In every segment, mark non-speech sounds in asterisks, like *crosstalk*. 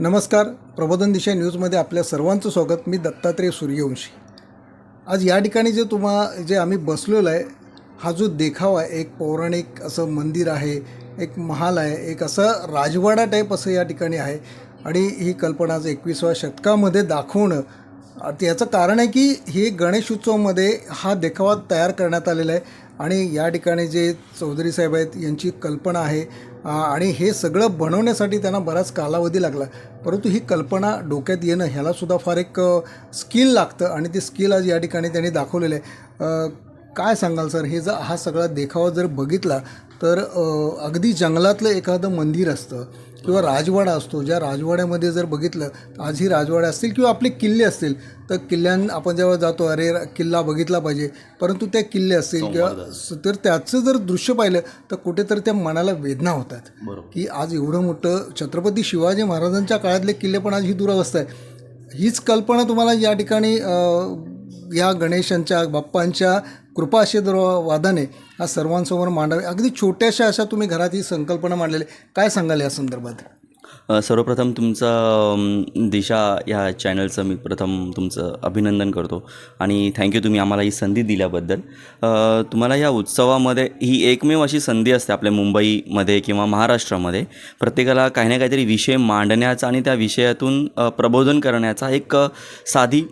नमस्कार. प्रबोधन दिशा न्यूजमध्ये आपल्या सर्वांचं स्वागत. मी दत्तात्रय सूर्यवंशी. आज या ठिकाणी जे तुम्हा जे आम्ही बसलेलो आहे हा जो देखावा आहे एक पौराणिक असं मंदिर आहे एक महाल आहे एक असं राजवाडा टाईप असं या ठिकाणी आहे. आणि ही कल्पना आज एकविसाव्या शतकामध्ये दाखवणं याचं कारण आहे की हे गणेश उत्सवमध्ये हा देखावा तयार करण्यात आलेला आहे आणि या ठिकाणी जे चौधरी साहेब आहेत यांची कल्पना आहे. आणि हे सगळं बनवण्यासाठी त्यांना बराच कालावधी लागला. परंतु ही कल्पना डोक्यात येणं ह्यालासुद्धा फार एक स्किल लागतं आणि ते स्किल आज या ठिकाणी त्यांनी दाखवलेलं आहे. काय सांगाल सर? हे जर हा सगळा देखावा जर बघितला तर अगदी जंगलातलं एखादं मंदिर असतं किंवा राजवाडा असतो ज्या राजवाड्यामध्ये जर बघितलं तर आज ही राजवाडे असतील किंवा आपले किल्ले असतील तर किल्ल्यां आपण जेव्हा जातो अरे किल्ला बघितला पाहिजे परंतु त्या किल्ले असतील किंवा तर त्याचं जर दृश्य पाहिलं तर कुठेतरी त्या मनाला वेदना होतात. की आज एवढं मोठं छत्रपती शिवाजी महाराजांच्या काळातले किल्ले पण आज ही दुरावस्था आहे. हीच कल्पना तुम्हाला या ठिकाणी या गणेशांच्या बाप्पांच्या कृपा आशीर्वादाने हा सर्वांसमोर मांडावे. अगदी छोट्याशा अशा तुम्ही घरात ही संकल्पना मांडलेली काय सांगाल या संदर्भात? सर्वप्रथम तुमचं दिशा ह्या चॅनलचं मी प्रथम तुमचं अभिनंदन करतो. आणि थँक्यू तुम्ही आम्हाला ही संधी दिल्याबद्दल. तुम्हाला या उत्सवामध्ये ही एकमेव अशी संधी असते आपल्या मुंबईमध्ये किंवा महाराष्ट्रामध्ये. प्रत्येकाला काही ना काहीतरी विषय मांडण्याचा आणि त्या विषयातून प्रबोधन करण्याचा एक साधी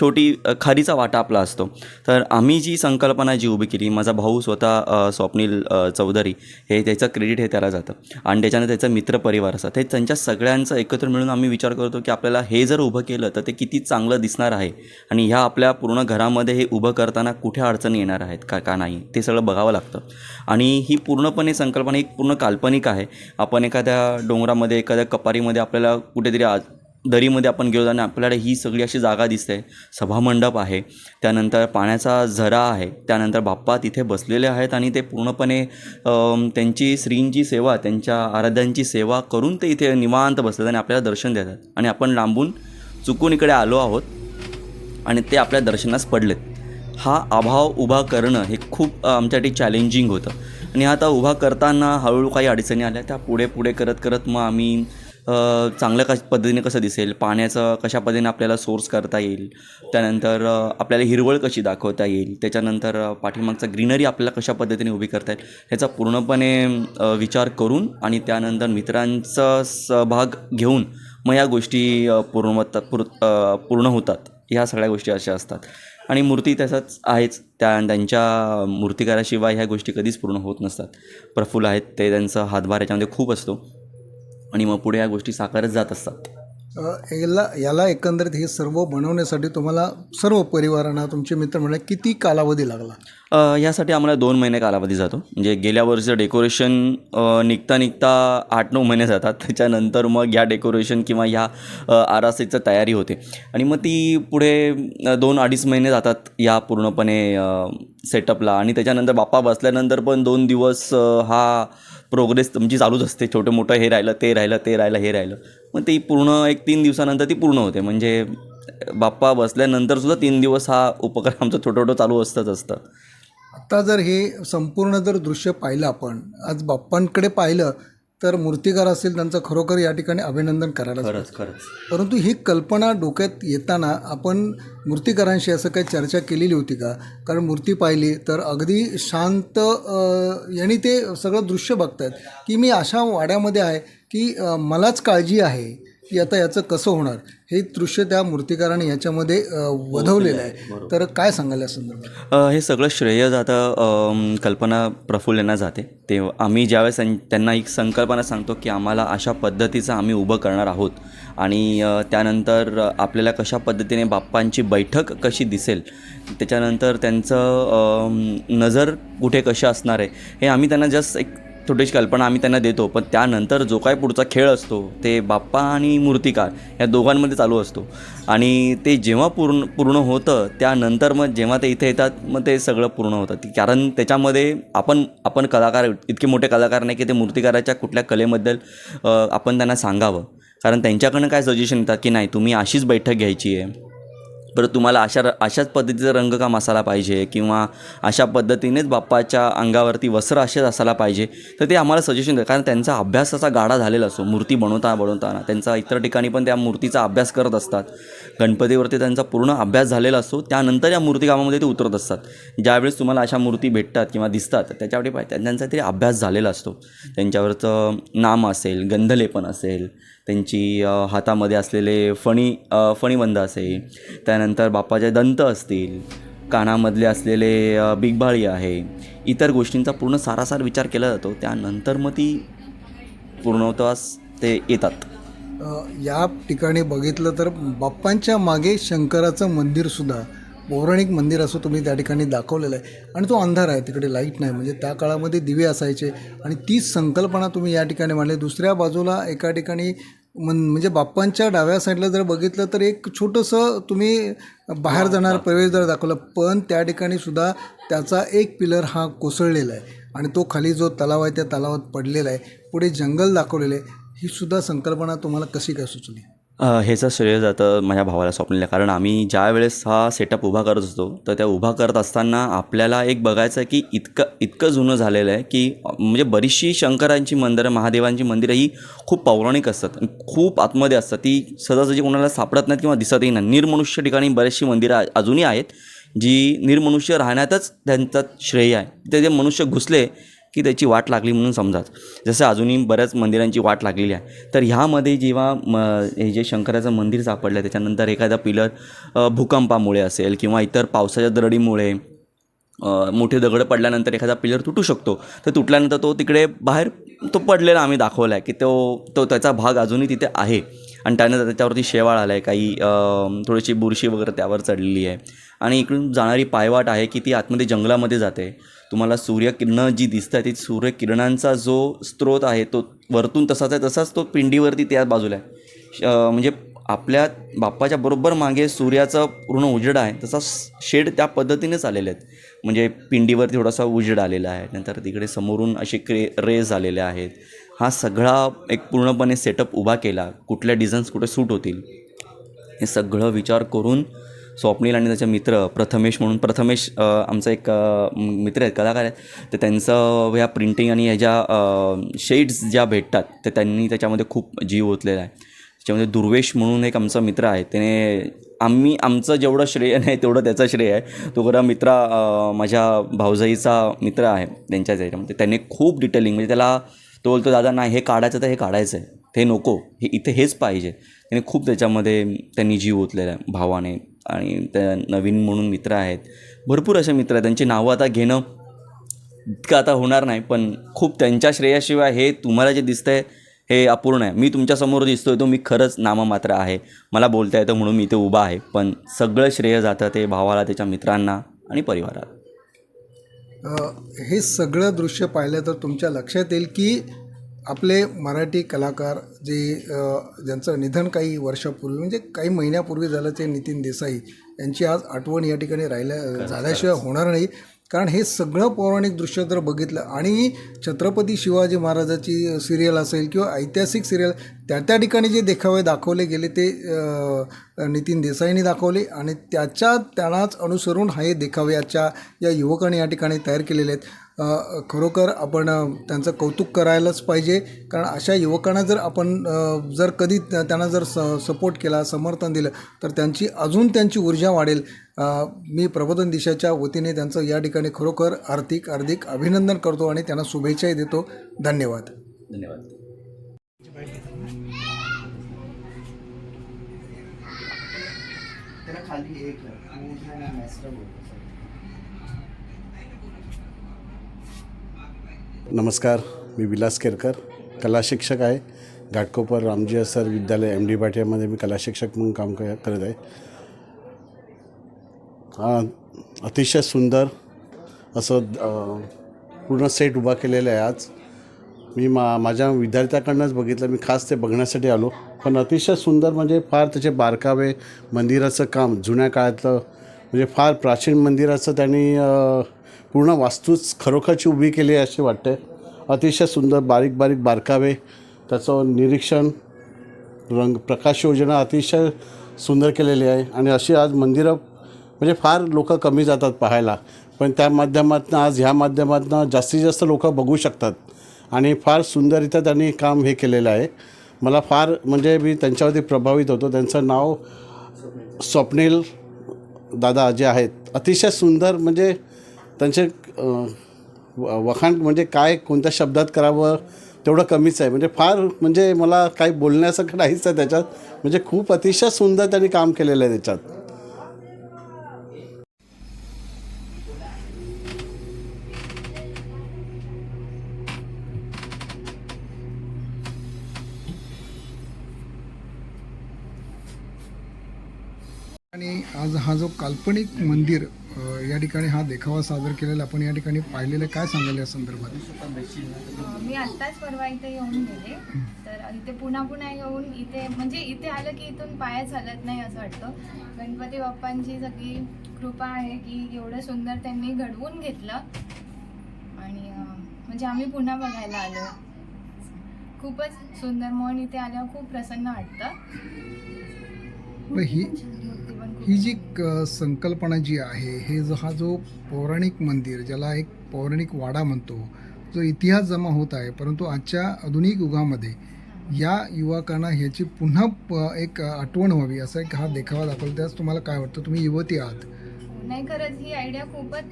छोटी खारीचा वाटा आपला असतो. तर आम्ही जी संकल्पना जी उभी केली माझा भाऊ स्वतः स्वप्नील चौधरी हे त्याचं क्रेडिट हे त्याला जातं. आणि त्याच्यानं त्याचा मित्रपरिवार असतात. ते त्यांच्या सगळ्यांचं एकत्र मिळून आम्ही विचार करतो की आपल्याला हे जर उभं केलं तर ते किती चांगलं दिसणार आहे? आणि ह्या आपल्या पूर्ण घरामध्ये हे उभं करताना कुठे अडचणी येणार आहेत का का नाही? ते सगळं बघावं लागतं. आणि ही पूर्णपणे संकल्पना एक पूर्ण काल्पनिक आहे. आपण एखाद्या डोंगरामध्ये एखाद्या कपारीमध्ये आपल्याला कुठेतरी आ दरीमध्ये आपण गेलो आणि आपल्याला ही सगळी अशी जागा दिसते. सभामंडप आहे. त्यानंतर पाण्याचा झरा आहे. त्यानंतर बाप्पा तिथे बसलेले आहेत आणि ते पूर्णपणे त्यांची श्रींची सेवा त्यांच्या आराध्यांची सेवा करून ते इथे निवांत बसतात आणि आपल्याला दर्शन देतात. आणि आपण लांबून चुकून इकडे आलो आहोत आणि ते आपल्या दर्शनास पडलेत. हा अभाव उभा करणं हे खूप आमच्यासाठी चॅलेंजिंग होतं. आणि आता उभा करताना हळूहळू काही अडचणी आल्या. त्या पुढे पुढे करत करत मग आम्ही चांगल्या कश पद्धतीने कसं दिसेल? पाण्याचं कशा पद्धतीने आपल्याला सोर्स करता येईल? त्यानंतर आपल्याला हिरवळ कशी दाखवता येईल? त्याच्यानंतर पाठीमागचा ग्रीनरी आपल्याला कशा पद्धतीने उभी करता येईल? ह्याचा पूर्णपणे विचार करून आणि त्यानंतर मित्रांचा सहभाग घेऊन मग या गोष्टी अ, पूर पूर्ण होतात. ह्या सगळ्या गोष्टी अशा असतात. आणि मूर्ती तसंच आहेच. त्या त्यांच्या मूर्तिकाराशिवाय ह्या गोष्टी कधीच पूर्ण होत नसतात. प्रफुल्ल आहेत. ते त्यांचा हातभार याच्यामध्ये खूप असतो. आणि मग पुढे या गोष्टी साकारत जात असतात. याला याला एकंदरीत हे सर्व बनवण्यासाठी तुम्हाला सर्व परिवारांना तुमचे मित्र म्हणा किती कालावधी लागला? यासाठी आम्हाला दोन महिने कालावधी जातो. म्हणजे गेल्या वर्षीचं डेकोरेशन निघता निघता आठ नऊ महिने जातात. त्याच्यानंतर मग या डेकोरेशन किंवा ह्या आरासाचं तयारी होते. आणि मग ती पुढे दोन अडीच महिने जातात या पूर्णपणे सेटअपला आणि त्याच्यानंतर बाप्पा बसल्यानंतर पण दोन दिवस हा प्रोग्रेस तुमची चालूच असते. छोटं मोठं हे राहिलं ते राहिलं ते राहिलं हे राहिलं. मग ती पूर्ण एक तीन दिवसानंतर ती पूर्ण होते. म्हणजे बाप्पा बसल्यानंतर सुद्धा तीन दिवस हा उपक्रम आमचं छोटं छोटं चालू असतंच असतं. आता जर हे संपूर्ण जर दृश्य पाहिलं आपण आज बाप्पांकडे पाहिलं तर मूर्तिकार असतील त्यांचं खरोखर या ठिकाणी अभिनंदन करायला खरंच खरंच. परंतु ही कल्पना डोक्यात येताना आपण मूर्तिकारांशी असं काही चर्चा केलेली होती का? कारण मूर्ती पाहिली तर अगदी शांत अ, यांनी ते सगळं दृश्य बघतायत की मी अशा वाड्यामध्ये आहे की अ, मलाच काळजी आहे. की आता याचं कसं होणार? हे दृश्य त्या मूर्तिकाराने याच्यामध्ये वधवलेलं आहे. तर काय सांगाल या संदर्भात? हे सगळं श्रेय जातं कल्पना प्रफुल्ल यांना जाते. ते आम्ही ज्यावेळेस त्यां- त्यांना एक संकल्पना सांगतो की आम्हाला अशा पद्धतीचं आम्ही उभं करणार आहोत. आणि त्यानंतर आपल्याला कशा पद्धतीने बाप्पांची बैठक कशी दिसेल त्याच्यानंतर त्यांचं नजर कुठे कशा असणार आहे हे आम्ही त्यांना जस्ट एक छोटीशी कल्पना आम्ही त्यांना देतो पण त्यानंतर जो काय पुढचा खेळ असतो ते बाप्पा आणि मूर्तिकार या दोघांमध्ये चालू असतो. आणि ते जेव्हा पूर्ण पूर्ण होतं त्यानंतर मग जेव्हा ते इथे येतात मग ते सगळं पूर्ण होतं. कारण त्याच्यामध्ये आपण आपण कलाकार इतके मोठे कलाकार नाही की ते मूर्तिकाराच्या कुठल्या कलेबद्दल आपण त्यांना सांगावं. कारण त्यांच्याकडनं काय सजेशन येतात की नाही तुम्ही अशीच बैठक घ्यायची आहे. परत तुम्हाला अशा र अशाच पद्धतीचं रंगकाम असायला पाहिजे किंवा अशा पद्धतीनेच बाप्पाच्या अंगावरती वस्त्र असेच असायला पाहिजे? तर ते आम्हाला सजेशन देतात. कारण त्यांचा अभ्यासाचा गाडा झालेला असतो. मूर्ती बनवता बनवताना त्यांचा इतर ठिकाणी पण त्या मूर्तीचा अभ्यास करत असतात. गणपतीवरती त्यांचा पूर्ण अभ्यास झालेला असतो. त्यानंतर या मूर्तीकामामध्ये ते उतरत असतात. ज्यावेळेस तुम्हाला अशा मूर्ती भेटतात किंवा दिसतात त्याच्यावरती पाहिजे त्यांचा तरी अभ्यास झालेला असतो. त्यांच्यावरचं नाम असेल गंधलेपण असेल त्यांची हातामध्ये असलेले फणी फणीबंद असेल. त्यानंतर बाप्पाचे दंत असतील. कानामधले असलेले बिगबाळी आहे. इतर गोष्टींचा पूर्ण सारासार विचार केला जातो. त्यानंतर मग ती पूर्णत्वास ते येतात. या ठिकाणी बघितलं तर बाप्पांच्या मागे शंकराचं मंदिरसुद्धा पौराणिक मंदिर असं तुम्ही त्या ठिकाणी दाखवलेलं आहे. आणि तो अंधार आहे तिकडे लाइट नाही. म्हणजे त्या काळामध्ये दिवे असायचे आणि तीच संकल्पना तुम्ही या ठिकाणी मांडली. दुसऱ्या बाजूला एका ठिकाणी मन म्हणजे बाप्पांच्या डाव्या साईडला जर बघितलं तर एक छोटंसं तुम्ही बाहेर जाणार प्रवेशद्वार दाखवलं. पण त्या ठिकाणी सुद्धा त्याचा एक पिलर हा कोसळलेला आहे. आणि तो खाली जो तलाव आहे त्या तलावात पडलेला आहे. पुढे जंगल दाखवलेलं आहे. ही सुद्धा संकल्पना तुम्हाला कशी काय सुचली? ह्याचं श्रेय जातं माझ्या भावाला स्वप्नीला कारण आम्ही ज्या वेळेस हा सेटअप उभा करत असतो तर त्या उभा करत असताना आपल्याला एक बघायचं आहे की इतकं इतकं जुनं झालेलं आहे की म्हणजे बरीचशी शंकरांची मंदिरं महादेवांची मंदिरं ही खूप पौराणिक असतात खूप आतमध्ये असतात. ती सहजासहजी कोणाला सापडत नाहीत किंवा दिसतही नाही निर्मनुष्य ठिकाणी बरीचशी मंदिरं अजूनही आहेत जी निर्मनुष्य राहण्यातच त्यांचं श्रेय आहे. ते जे मनुष्य घुसले की त्याची वाट लागली म्हणून समजाच जसं अजूनही बऱ्याच मंदिरांची वाट लागलेली आहे. तर ह्यामध्ये जेव्हा म हे जे शंकराचं मंदिर सापडलं त्याच्यानंतर एखादा पिलर भूकंपामुळे असेल किंवा इतर पावसाच्या दरडीमुळे मोठे दगड पडल्यानंतर एखादा पिलर तुटू शकतो. तर तुटल्यानंतर तो तिकडे बाहेर तो पडलेला आम्ही दाखवला आहे की तो तो त्याचा भाग अजूनही तिथे आहे. आणि त्यानंतर त्याच्यावरती शेवाळ आला आहे काही थोडीशी बुरशी वगैरे त्यावर चढलेली आहे. आणि इकडून जाणारी पायवाट आहे की ती आतमध्ये जंगलामध्ये जाते. तुम्हाला सूर्यकिरणं जी दिसत आहे ती सूर्यकिरणांचा जो स्रोत आहे तो वरतून तसाच आहे तसाच तो पिंडीवरती त्या बाजूला आहे. श- म्हणजे आपल्या बाप्पाच्या बरोबर मागे सूर्याचा पूर्ण उजेड आहे तसा शेड त्या पद्धतीनेच आलेले आहेत. म्हणजे पिंडीवरती थोडासा उजेड आलेला आहे नंतर तिकडे समोरून असे क्रे रेज आलेले आहेत. हा सगळा एक पूर्णपणे सेटअप उभा केला कुठल्या डिझाईन्स कुठे सूट होतील हे सगळं विचार करून स्वप्नील आणि त्याचे मित्र प्रथमेश म्हणून. प्रथमेश आमचा एक मित्र आहेत कलाकार आहेत. तर त्यांचं ह्या प्रिंटिंग आणि ह्याच्या शेड्स ज्या भेटतात तर त्यांनी त्याच्यामध्ये खूप जीव ओतलेला आहे. त्याच्यामध्ये दुर्वेश म्हणून एक आमचा मित्र आहे. त्याने आम्ही आमचं जेवढं श्रेय नाही तेवढं त्याचं श्रेय आहे. तो खरा मित्र माझ्या भाऊजाईचा मित्र आहे त्यांच्याच याच्यामध्ये. त्याने खूप डिटेलिंग म्हणजे त्याला तो बोलतो दादा नाही हे काढायचं तर हे काढायचं आहे ते नको. हे इथे हेच पाहिजे. त्याने खूप त्याच्यामध्ये त्यांनी जीव ओतलेला आहे भावाने. आणि त्या नवीन म्हणून मित्र आहेत. भरपूर असे मित्र आहेत. त्यांची नावं आता घेणं इतकं आता होणार नाही पण खूप त्यांच्या श्रेयाशिवाय हे तुम्हाला जे दिसतं आहे हे अपूर्ण आहे. मी तुमच्यासमोर दिसतो आहे तो मी खरंच नाममात्र आहे. मला बोलता येतं म्हणून मी इथे उभा आहे पण सगळं श्रेय जातं ते भावाला त्याच्या मित्रांना आणि परिवाराला. हे सगळं दृश्य पाहिलं तर तुमच्या लक्षात येईल की आपले मराठी कलाकार जे ज्यांचं निधन काही वर्षापूर्वी म्हणजे काही महिन्यापूर्वी झालं ते नितीन देसाई यांची आज आठवण या ठिकाणी राहिल्या झाल्याशिवाय होणार नाही. कारण हे सगळं पौराणिक दृश्य जर बघितलं आणि छत्रपती शिवाजी महाराजाची सिरियल असेल किंवा ऐतिहासिक सिरियल त्या त्या ठिकाणी जे देखावे दाखवले गेले ते नितीन देसाईंनी दाखवले आणि त्याच्या त्यालाच अनुसरून हे देखावे आजच्या या युवकांनी या ठिकाणी तयार केलेले आहेत. खरोखर आपण त्यांचं कौतुक करायलाच पाहिजे. कारण अशा युवकांना जर आपण जर कधी त्या- त्यांना जर स सपोर्ट केला समर्थन दिलं तर त्यांची अजून त्यांची ऊर्जा वाढेल. मी प्रबोधन दिशाच्या वतीने त्यांचं या ठिकाणी खरोखर आर्थिक हार्दिक अभिनंदन करतो आणि त्यांना शुभेच्छाही देतो. धन्यवाद. धन्यवाद. नमस्कार मी विलास केरकर कला शिक्षक आहे. घाटकोपर रामजी सर विद्यालय एम डी भाटियामध्ये मी कला शिक्षक म्हणून काम क करत आहे. हा अतिशय सुंदर असं पूर्ण सेट उभा केलेला आहे आज. मी मा माझ्या विद्यार्थ्याकडनंच बघितलं मी खास ते बघण्यासाठी आलो. पण अतिशय सुंदर म्हणजे फार त्याचे बारकावे मंदिराचं काम जुन्या काळातलं म्हणजे फार प्राचीन मंदिराचं त्यांनी पूर्ण वास्तूच खरोखरची उभी केली आहे असे वाटते. अतिशय सुंदर बारीक बारीक बारकावे त्याचं निरीक्षण रंग प्रकाश योजना अतिशय सुंदर केलेली आहे. आणि अशी आज मंदिरं म्हणजे फार लोक कमी जातात पाहायला. पण त्या माध्यमातून आज ह्या माध्यमातून जास्तीत जास्त लोक बघू शकतात. आणि फार सुंदररित्या त्यांनी काम हे केलेलं आहे. मला फार म्हणजे मी त्यांच्यावरती प्रभावित होतो. त्यांचं नाव स्वप्नील दादा जे आहेत अतिशय सुंदर म्हणजे त्यांचे व- वखाण म्हणजे काय कोणत्या शब्दात करावं तेवढं कमीच आहे. म्हणजे फार म्हणजे मला काही बोलण्यासारखं *laughs* नाहीच आहे त्याच्यात. म्हणजे खूप अतिशय सुंदर त्यांनी काम केलेलं आहे त्याच्यात. हा जो काल्पनिक मंदिर या ठिकाणी हा देखावा सादर केलेला आपण या ठिकाणी पाहिलेलं. काय सांगाल या संदर्भात? मी आत्ताच परवा इथे येऊन गेले. तर इथे पुन्हा पुन्हा येऊन इथे म्हणजे इथे आलं की इथून पायच हलत नाही असं वाटतं. गणपती बाप्पांची सगळी कृपा आहे की एवढं सुंदर त्यांनी घडवून घेतलं. आणि म्हणजे आम्ही पुन्हा बघायला आलो. खूपच सुंदर म्हणून इथे आल्यावर खूप प्रसन्न वाटतं. ही ही जी क- संकल्पना जी आहे हे जो हा जो पौराणिक मंदिर ज्याला एक पौराणिक वाडा म्हणतो जो इतिहास जमा होत आहे परंतु आजच्या आधुनिक युगामध्ये या युवकांना ह्याची पुन्हा प- एक आठवण व्हावी असा एक हा देखावा दाखवला. त्यास तुम्हाला काय वाटतं? तुम्ही युवती आहात. नाही खरंच ही आयडिया खूपच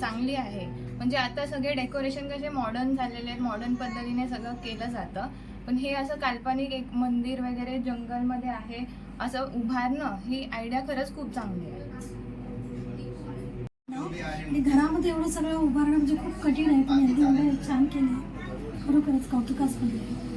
चांगली आहे. म्हणजे आता सगळे डेकोरेशन कसे मॉडर्न झालेले आहेत मॉडर्न पद्धतीने सगळं केलं जातं. पण हे असं काल्पनिक एक मंदिर वगैरे जंगलमध्ये आहे असं उभारणं ही आयडिया खरंच खूप चांगली आहे. घरामध्ये एवढं सगळं उभारणं म्हणजे खूप कठीण आहे पण यांनी एवढं छान केलं खरोखरच कौतुकास्पद आहे.